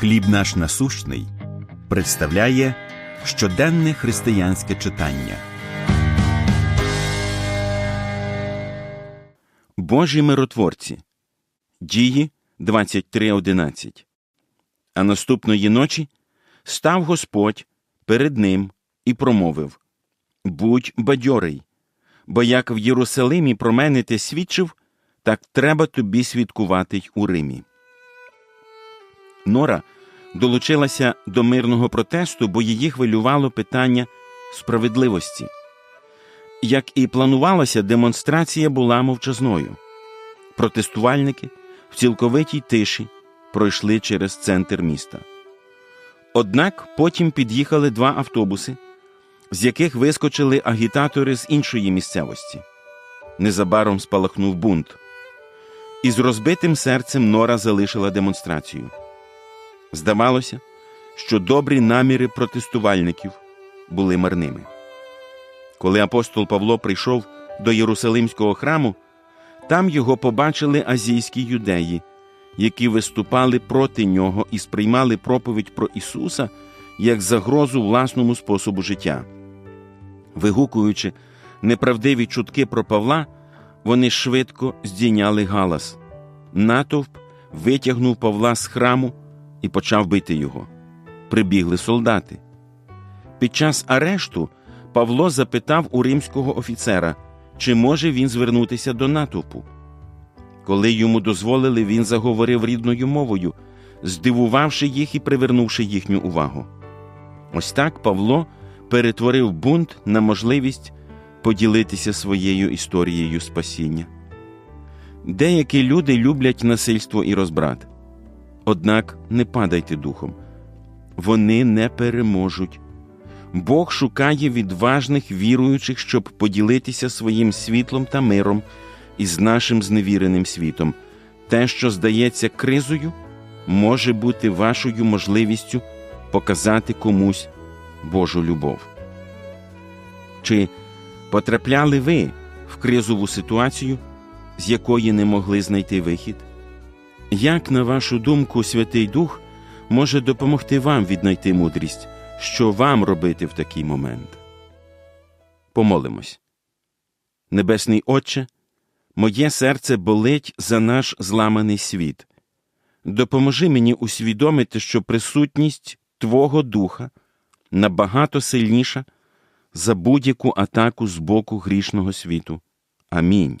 Хліб наш насущний представляє щоденне християнське читання. Божі миротворці. Дії 23.11. А наступної ночі став Господь перед ним і промовив Будь бадьорий, бо як в Єрусалимі про мене ти свідчив, так треба тобі свідкувати й у Римі. Нора долучилася до мирного протесту, бо її хвилювало питання справедливості. Як і планувалося, демонстрація була мовчазною. Протестувальники в цілковитій тиші пройшли через центр міста. Однак потім під'їхали два автобуси, з яких вискочили агітатори з іншої місцевості. Незабаром спалахнув бунт. Із розбитим серцем Нора залишила демонстрацію. Здавалося, що добрі наміри протестувальників були марними. Коли апостол Павло прийшов до Єрусалимського храму, там його побачили азійські юдеї, які виступали проти нього і сприймали проповідь про Ісуса як загрозу власному способу життя. Вигукуючи неправдиві чутки про Павла, вони швидко здійняли галас. Натовп витягнув Павла з храму і почав бити його. Прибігли солдати. Під час арешту Павло запитав у римського офіцера, чи може він звернутися до натовпу. Коли йому дозволили, він заговорив рідною мовою, здивувавши їх і привернувши їхню увагу. Ось так Павло перетворив бунт на можливість поділитися своєю історією спасіння. Деякі люди люблять насильство і розбрат. Однак не падайте духом, вони не переможуть. Бог шукає відважних віруючих, щоб поділитися своїм світлом та миром із нашим зневіреним світом. Те, що здається кризою, може бути вашою можливістю показати комусь Божу любов. Чи потрапляли ви в кризову ситуацію, з якої не могли знайти вихід? Як, на вашу думку, Святий Дух може допомогти вам віднайти мудрість, що вам робити в такий момент? Помолимось. Небесний Отче, моє серце болить за наш зламаний світ. Допоможи мені усвідомити, що присутність Твого Духа набагато сильніша за будь-яку атаку з боку грішного світу. Амінь.